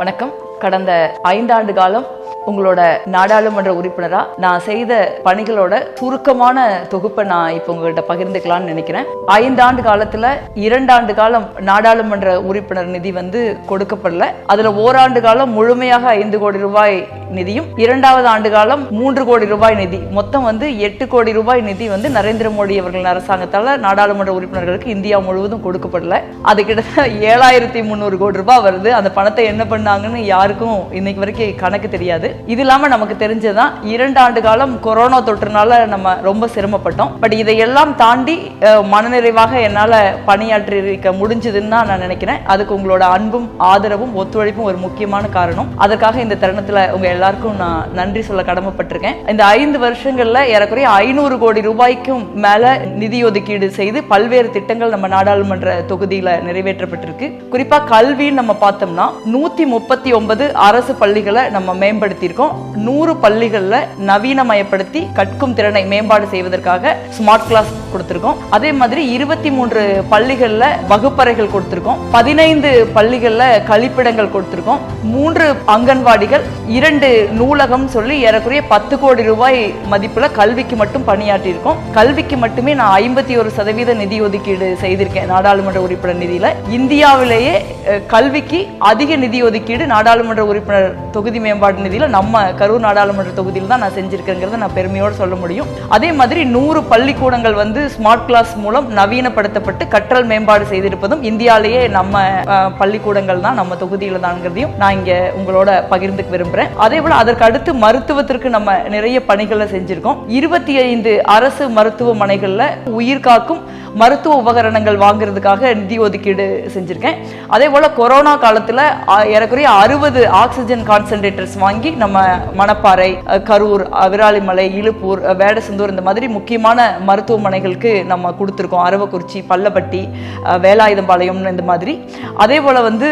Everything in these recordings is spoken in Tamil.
வணக்கம். கடந்த ஐந்தாண்டு காலம் உங்களோட நாடாளுமன்ற உறுப்பினரா நான் செய்த பணிகளோட சுருக்கமான தொகுப்பை நான் இப்போ உங்கள்கிட்ட பகிர்ந்துக்கலாம்னு நினைக்கிறேன். ஐந்தாண்டு காலத்துல இரண்டாண்டு காலம் நாடாளுமன்ற உறுப்பினர் நிதி வந்து கொடுக்கப்படல. அதுல ஓராண்டு காலம் முழுமையாக ஐந்து கோடி ரூபாய் நிதியும் இரண்டாவது ஆண்டு காலம் மூன்று கோடி ரூபாய் நிதி. மொத்தம் வந்து எட்டு கோடி ரூபாய் நிதி வந்து நரேந்திர மோடி அவர்களின் அரசாங்கத்தால் நாடாளுமன்ற உறுப்பினர்களுக்கு இந்தியா முழுவதும் கொடுக்கப்படல. அது கிட்டத்தட்ட ஏழாயிரத்தி முந்நூறு கோடி ரூபாய் வருது. அந்த பணத்தை என்ன பண்ணாங்கன்னு யாருக்கும் இன்னைக்கு வரைக்கும் கணக்கு தெரியாது. இது இல்லாம நமக்கு தெரிஞ்சதுதான் இரண்டு ஆண்டு காலம் கொரோனா தொற்றுனால நம்ம ரொம்ப சிரமப்பட்டோம். பட் இதையெல்லாம் தாண்டி மனநிறைவாக என்னால பணியாற்றி இருக்க முடிஞ்சதுன்னு தான் நான் நினைக்கிறேன். அதுக்கு உங்களோட அன்பும் ஆதரவும் ஒத்துழைப்பும் ஒரு முக்கியமான காரணம். அதற்காக இந்த தருணத்துல உங்க எல்லாருக்கும் நான் நன்றி சொல்ல கடமைப்பட்டிருக்கேன். இந்த ஐந்து வருஷங்கள்ல ஏறக்குறைய ஐநூறு கோடி ரூபாய்க்கும் மேல நிதி ஒதுக்கீடு செய்து பல்வேறு திட்டங்கள் நம்ம நாடாளுமன்ற தொகுதியில நிறைவேற்றப்பட்டிருக்கு. குறிப்பா கல்வின்னு நம்ம பார்த்தோம்னா நூத்தி முப்பத்தி ஒன்பது அரசு பள்ளிகளை நம்ம மேம்படுத்தியிருக்கோம். நூறு பள்ளிகள்ல நவீனமயப்படுத்தி கற்கும் திறனை மேம்பாடு செய்வதற்காக ஸ்மார்ட் கிளாஸ் கொடுத்திருக்கோம். அதே மாதிரி இருபத்தி மூன்று பள்ளிகளில் வகுப்பறைகள் கொடுத்துருக்கோம். பதினைந்து பள்ளிகள்ல கழிப்பிடங்கள் கொடுத்துருக்கோம். மூன்று அங்கன்வாடிகள் இரண்டு நூலகம் சொல்லி ஏறக்குறைய பத்து கோடி ரூபாய் மதிப்புல கல்விக்கு மட்டும் பணியாற்றி இருக்கோம் கல்விக்கு மட்டுமே நான் ஐம்பத்தி ஒரு சதவீத நிதி ஒதுக்கீடு செய்திருக்கேன் நாடாளுமன்ற உறுப்பினர் நிதியில. இந்தியாவிலேயே கல்விக்கு அதிக நிதி ஒதுக்கீடு நாடாளுமன்ற உறுப்பினர் தொகுதி மேம்பாடு நிதியில் நம்ம கரூர் நாடாளுமன்ற தொகுதியில் தான் நான் செஞ்சிருக்கேங்கிறத நான் பெருமையோடு சொல்ல முடியும். அதே மாதிரி நூறு பள்ளிக்கூடங்கள் வந்து வந்து ஸ்மார்ட் கிளாஸ் மூலம் நவீனப்படுத்தப்பட்டு கற்றல் மேம்பாடு செய்திருப்பதும் இந்தியாலேயே நம்ம பள்ளிக்கூடங்கள் தான் நம்ம தொகுதியில் தான்ங்கிறதையும் நான் இங்கே உங்களோட பகிர்ந்துக்க விரும்புகிறேன் அதே போல் அதற்கு அடுத்து மருத்துவத்திற்கு நம்ம நிறைய பணிகளை செஞ்சுருக்கோம். இருபத்தி ஐந்து அரசு மருத்துவமனைகளில் உயிர் காக்கும் மருத்துவ உபகரணங்கள் வாங்குறதுக்காக நிதி ஒதுக்கீடு செஞ்சுருக்கேன். அதே போல் கொரோனா காலத்தில் ஏறக்குறைய அறுபது ஆக்சிஜன் கான்சன்ட்ரேட்டர்ஸ் வாங்கி நம்ம மணப்பாறை கரூர் விராலிமலை இழுப்பூர் வேடசந்தூர் இந்த மாதிரி முக்கியமான மருத்துவமனைகள் மருத்துவமனைகளுக்கு நம்ம கொடுத்துருக்கோம். அரவக்குறிச்சி பள்ளப்பட்டி வேலாயுதம்பாளையம்னு இந்த மாதிரி. அதே போல வந்து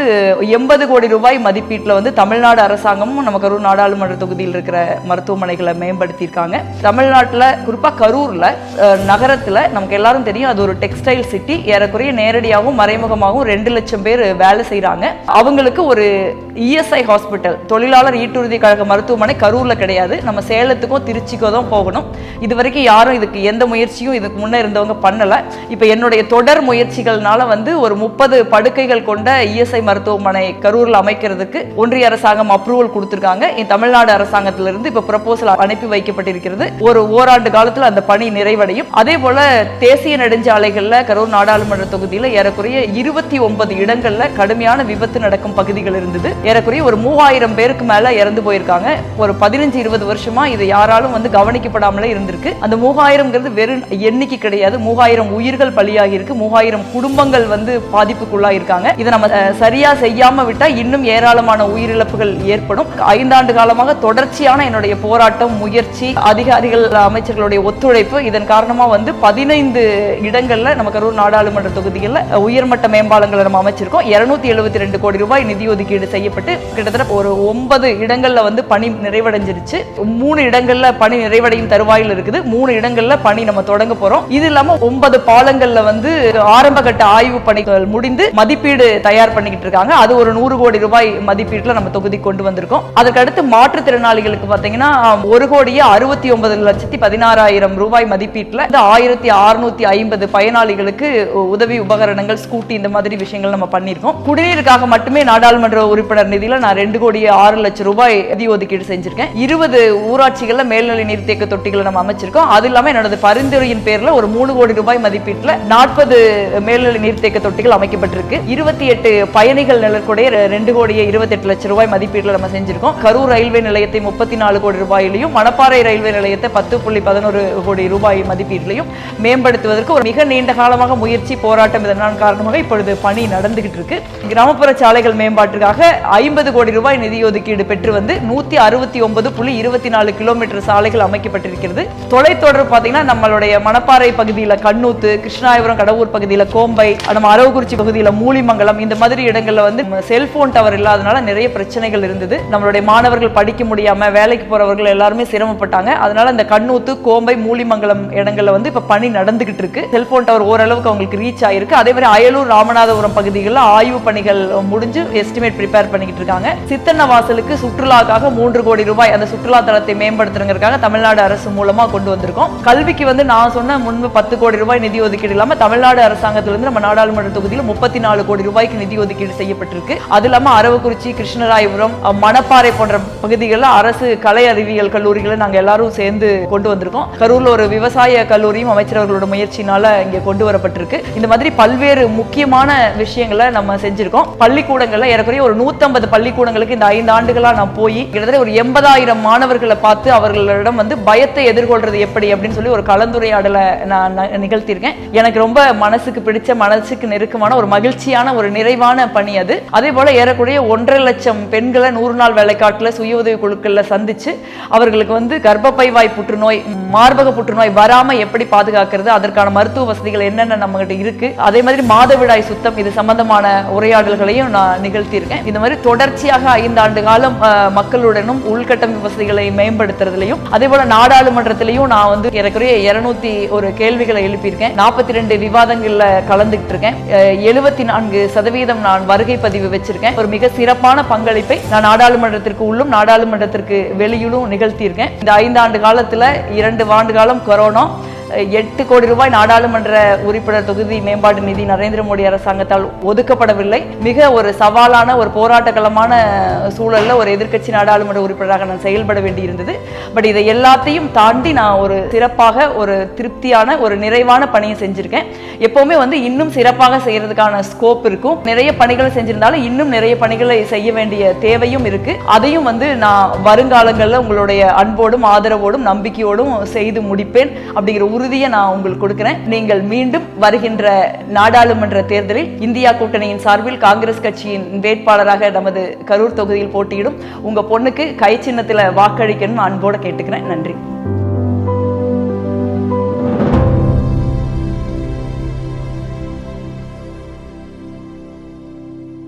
எண்பது கோடி ரூபாய் மதிப்பீட்டில் வந்து தமிழ்நாடு அரசாங்கமும் நம்ம கரூர் நாடாளுமன்ற தொகுதியில் இருக்கிற மருத்துவமனைகளை மேம்படுத்தியிருக்காங்க. தமிழ்நாட்டில் குறிப்பாக கரூரில் நகரத்தில் நமக்கு எல்லாரும் தெரியும் அது ஒரு டெக்ஸ்டைல் சிட்டி. ஏறக்குறைய நேரடியாகவும் மறைமுகமாகவும் ரெண்டு லட்சம் பேர் வேலை செய்கிறாங்க அவங்களுக்கு ஒரு இஎஸ்ஐ ஹாஸ்பிட்டல் தொழிலாளர் ஈட்டுறுதி கழக மருத்துவமனை கரூரில் கிடையாது. நம்ம சேலத்துக்கும் திருச்சிக்கோ தான் போகணும். இது வரைக்கும் யாரும் இதுக்கு எந்த முயற்சியும் இதுக்கு முன்னே இருந்தவங்க பண்ணலை. இப்போ என்னுடைய தொடர் முயற்சிகள்னால வந்து ஒரு முப்பது படுக்கைகள் கொண்ட இஎஸ்ஐ மருத்துவமனை கரூரில் அமைக்கிறதுக்கு ஒன்றிய அரசாங்கம் அப்ரூவல் கொடுத்திருக்காங்க. இந்த தமிழ்நாடு அரசாங்கத்திலிருந்து இப்போ ப்ரப்போசல் அனுப்பி வைக்கப்பட்டிருக்கிறது. ஒரு ஓராண்டு காலத்தில் அந்த பணி நிறைவடையும். அதே போல தேசிய நெடுஞ்சாலைகளில் கரூர் நாடாளுமன்ற தொகுதியில் ஏறக்குறைய இருபத்தி ஒன்பது இடங்களில் கடுமையான விபத்து நடக்கும் பகுதிகள் இருந்தது. ஏறக்குறைய ஒரு மூவாயிரம் பேருக்கு மேல இறந்து போயிருக்காங்க. ஒரு பதினஞ்சு இருபது வருஷமா இது யாராலும் வந்து கவனிக்கப்படாமலே இருந்திருக்கு. அந்த மூவாயிரம்ங்கிறது வெறும் எண்ணிக்கை கிடையாது. மூவாயிரம் உயிர்கள் பலியாகி இருக்கு. மூவாயிரம் குடும்பங்கள் வந்து பாதிப்புக்குள்ளாயிருக்காங்க. இதை நம்ம சரியா செய்யாம விட்டா இன்னும் ஏராளமான உயிரிழப்புகள் ஏற்படும். ஐந்தாண்டு காலமாக தொடர்ச்சியான என்னுடைய போராட்டம் முயற்சி அதிகாரிகள் அமைச்சர்களுடைய ஒத்துழைப்பு இதன் காரணமா வந்து பதினைந்து இடங்கள்ல நம்ம கரூர் நாடாளுமன்ற தொகுதிகளில் உயர்மட்ட மேம்பாலங்களை நம்ம அமைச்சிருக்கோம். இருநூத்தி எழுபத்தி ரெண்டு கோடி ரூபாய் நிதி ஒதுக்கீடு செய்யப்பட்டு கிட்டத்தட்ட ஒரு ஒன்பது இடங்கள்ல வந்து பணி நிறைவடைஞ்சிருச்சு. மூணு இடங்கள்ல பணி நிறைவடையும் தருவாயில் இருக்குது. மூணு இடங்கள்ல பணி நம்ம தொடங்க போறோம். இது இல்லாம ஒன்பது பாலங்கள்ல வந்து ஆரம்ப கட்ட ஆய்வு பணிகள் முடிந்து மதிப்பீடு தயார் பண்ணிக்கிட்டு இருக்காங்க. அது ஒரு நூறு கோடி ரூபாய் மதிப்பீட்டுல நம்ம தொகுதி கொண்டு வந்திருக்கோம். அதற்கடுத்து மாற்றுத்திறனாளிகளுக்கு பாத்தீங்கன்னா ஒரு கோடியே அறுபத்தி ஒன்பது லட்சத்தி பதினாறாயிரம் ரூபாய் மதிப்பீட்டுல இந்த ஆயிரத்தி அறுநூத்தி ஐம்பது பயனாளிகளுக்கு உதவி உபகரணங்கள் ஸ்கூட்டி இந்த மாதிரி விஷயங்கள் நம்ம பண்ணியிருக்கோம். குடிநீருக்காக மட்டுமே நாடாளுமன்ற உறுப்பினர் நிதியில நான் ரெண்டு கோடியே ஆறு லட்சம் ரூபாய் நிதி ஒதுக்கீடு செஞ்சிருக்கேன். இருபது ஊராட்சிகள்ல மேல்நிலை நீர்த்தேக்க தொட்டிகளை நம்ம அமைச்சிருக்கோம். அது இல்லாம என்னோட பரிந்துரையின் பேர்ல ஒரு மூணு கோடி ரூபாய் மதிப்பீட்டில் நாற்பது மேல்நிலை நீர்த்தேக்க தொட்டிகள் அமைக்கப்பட்டிருக்கு. இருபத்தி எட்டு பயணிகள் நிலக்கூடிய ரெண்டு கோடியே இருபத்தி எட்டு லட்சம் ரூபாய் மதிப்பீட்டில் நம்ம செஞ்சிருக்கோம். கரூர் ரயில்வே நிலையத்தை முப்பத்தி நாலு கோடி ரூபாயிலையும் மணப்பாறை ரயில்வே நிலையத்தை பத்து புள்ளி பதினோரு கோடி ரூபாய் மதிப்பீட்டிலையும் மேம்படுத்துவதற்கு ஒரு மிக நீண்ட காலமாக முயற்சி போராட்டம் இதனால் காரணமாக இப்பொழுது பணி நடந்துகிட்டு இருக்கு. கிராமப்புற சாலைகள் மேம்பாட்டுக்காக ஐம்பது கோடி ரூபாய் நிதி ஒதுக்கீடு பெற்று வந்து நூத்தி அறுபத்தி ஒன்பது புள்ளி இருபத்தி நாலு கிலோமீட்டர் சாலைகள் அமைக்கப்பட்டிருக்கிறது. தொலைத்தொடர்பு பார்த்தீங்கன்னா நம்மளுடைய மணப்பாறை மணப்பாறை பகுதியில் கண்ணூத்து கிருஷ்ணாயபுரம் கடவுர் பகுதியில் கோம்பை நம்ம அரவக்குறிச்சி பகுதியில் மூலிமங்கலம் இந்த மாதிரி இடங்களில் வந்து செல்போன் டவர் இல்லாதனால நிறைய பிரச்சனைகள் இருந்தது. நம்மளுடைய மாணவர்கள் படிக்க முடியாம வேலைக்கு போறவர்கள் எல்லாருமே சிரமப்பட்டாங்க. அதனால இந்த கண்ணூத்து கோம்பை மூலிமங்கலம் இடங்களில் வந்து இப்போ பணி நடந்துகிட்டு இருக்கு. செல்போன் டவர் ஓரளவுக்கு அவங்களுக்கு ரீச் ஆயிருக்கு. அதே மாதிரி அயலூர் ராமநாதபுரம் பகுதிகளில் ஆய்வு பணிகள் முடிஞ்சு எஸ்டிமேட் ப்ரிப்பேர் பண்ணிக்கிட்டு இருக்காங்க. சித்தன்ன வாசலுக்கு சுற்றுலாக்காக மூன்று கோடி ரூபாய் அந்த சுற்றுலா தளத்தை மேம்படுத்துறதுக்காக தமிழ்நாடு அரசு மூலமா கொண்டு வந்திருக்கோம். கல்விக்கு வந்து நான் சொன்ன முன்பு பத்து கோடி ரூபாய் நிதி ஒதுக்கீடு இல்லாம தமிழ்நாடு அரசாங்கத்திலிருந்து நம்ம நாடாளுமன்ற தொகுதியில் முப்பத்தி நாலு கோடி ரூபாய்க்கு நிதி ஒதுக்கீடு செய்யப்பட்டிருக்கு. அது இல்லாம அரவக்குறிச்சி கிருஷ்ணராயபுரம் மணப்பாறை போன்ற பகுதிகளில் அரசு கலை அறிவியல் கல்லூரிகளை நாங்க எல்லாரும் சேர்ந்து கொண்டு வந்திருக்கோம். கரூர்ல ஒரு விவசாய கல்லூரியும் அமைச்சர் அவர்களோட முயற்சினால இங்க கொண்டு வரப்பட்டிருக்கு. இந்த மாதிரி பல்வேறு முக்கியமான விஷயங்களை நம்ம செஞ்சிருக்கோம். பள்ளிக்கூடங்கள்ல ஏறக்குறைய ஒரு நூத்தம்பது பள்ளிக்கூடங்களுக்கு இந்த ஐந்து ஆண்டுகளா நான் போய் கிட்டத்தட்ட ஒரு எண்பதாயிரம் மாணவர்களை பார்த்து அவர்களிடம் வந்து பயத்தை எதிர்கொள்றது எப்படி அப்படின்னு சொல்லி ஒரு கலந்துரையாடலை நான் ந- நிகழ்த்தியிருக்கேன். எனக்கு ரொம்ப மனசுக்கு பிடிச்ச மனசுக்கு நெருக்கமான ஒரு மகிழ்ச்சியான ஒரு நிறைவான பணி அது. அதே போல ஏறக்குறைய ஒன்றரை லட்சம் பெண்களை நூறு நாள் வேலைக்காட்டுல சுய உதவி குழுக்கள்ல சந்திச்சு அவர்களுக்கு வந்து கர்ப்பப்பைவாய் புற்றுநோய் மார்பக புற்றுநோய் வராம எப்படி பாதுகாக்கிறது அதற்கான மருத்துவ வசதிகள் என்னென்ன நம்ம கிட்ட இருக்கு அதே மாதிரி மாதவிடாய் சுத்தம் இது சம்பந்தமான உரையாடல்களையும் நான் நிகழ்த்தியிருக்கேன். இந்த மாதிரி தொடர்ச்சியாக ஐந்து ஆண்டு காலம் மக்களுடனும் உள்கட்டமைப்பு வசதிகளை மேம்படுத்துறதுலையும் அதே போல நாடாளுமன்றத்திலையும் நான் வந்து ஏறக்குறைய இருநூத்தி ஒரு கேள்விகளை எழுப்பியிருக்கேன். நாற்பத்தி ரெண்டு விவாதங்கள்ல கலந்துகிட்டு இருக்கேன் எழுபத்தி நான்கு சதவீதம் நான் வருகை பதிவு வச்சிருக்கேன். ஒரு மிக சிறப்பான பங்களிப்பை நான் நாடாளுமன்றத்திற்கு உள்ளும் நாடாளுமன்றத்திற்கு வெளியிலும் நிகழ்த்தியிருக்கேன். இந்த ஐந்தாண்டு காலத்துல இரண்டு ஆண்டு காலம் கொரோனா எட்டு கோடி ரூபாய் நாடாளுமன்ற உறுப்பினர் தொகுதி மேம்பாட்டு நிதி நரேந்திர மோடி அரசாங்கத்தால் ஒதுக்கப்படவில்லை. மிக ஒரு சவாலான ஒரு போராட்டக்களமான சூழலில் ஒரு எதிர்க்கட்சி நாடாளுமன்ற உறுப்பினராக நான் செயல்பட வேண்டியிருந்தது. பட் இதை எல்லாத்தையும் தாண்டி நான் ஒரு சிறப்பாக ஒரு திருப்தியான ஒரு நிறைவான பணியை செஞ்சிருக்கேன். எப்போவுமே வந்து இன்னும் சிறப்பாக செய்கிறதுக்கான ஸ்கோப் இருக்கும். நிறைய பணிகளை செஞ்சிருந்தாலும் இன்னும் நிறைய பணிகளை செய்ய வேண்டிய தேவையும் இருக்குது அதையும் வந்து நான் வருங்காலங்களில் உங்களுடைய அன்போடும் ஆதரவோடும் நம்பிக்கையோடும் செய்து முடிப்பேன். அப்படிங்கிற உறுதியை நான் உங்களுக்கு கொடுக்கிறேன். நீங்கள் மீண்டும் வருகின்ற நாடாளுமன்ற தேர்தலில் இந்தியா கூட்டணியின் சார்பில் காங்கிரஸ் கட்சியின் வேட்பாளராக நமது கரூர் தொகுதியில் போட்டியிடும் உங்க பொண்ணுக்கு கை சின்னத்துல வாக்களிக்கணும்னு அன்போட கேட்டுக்கிறேன். நன்றி.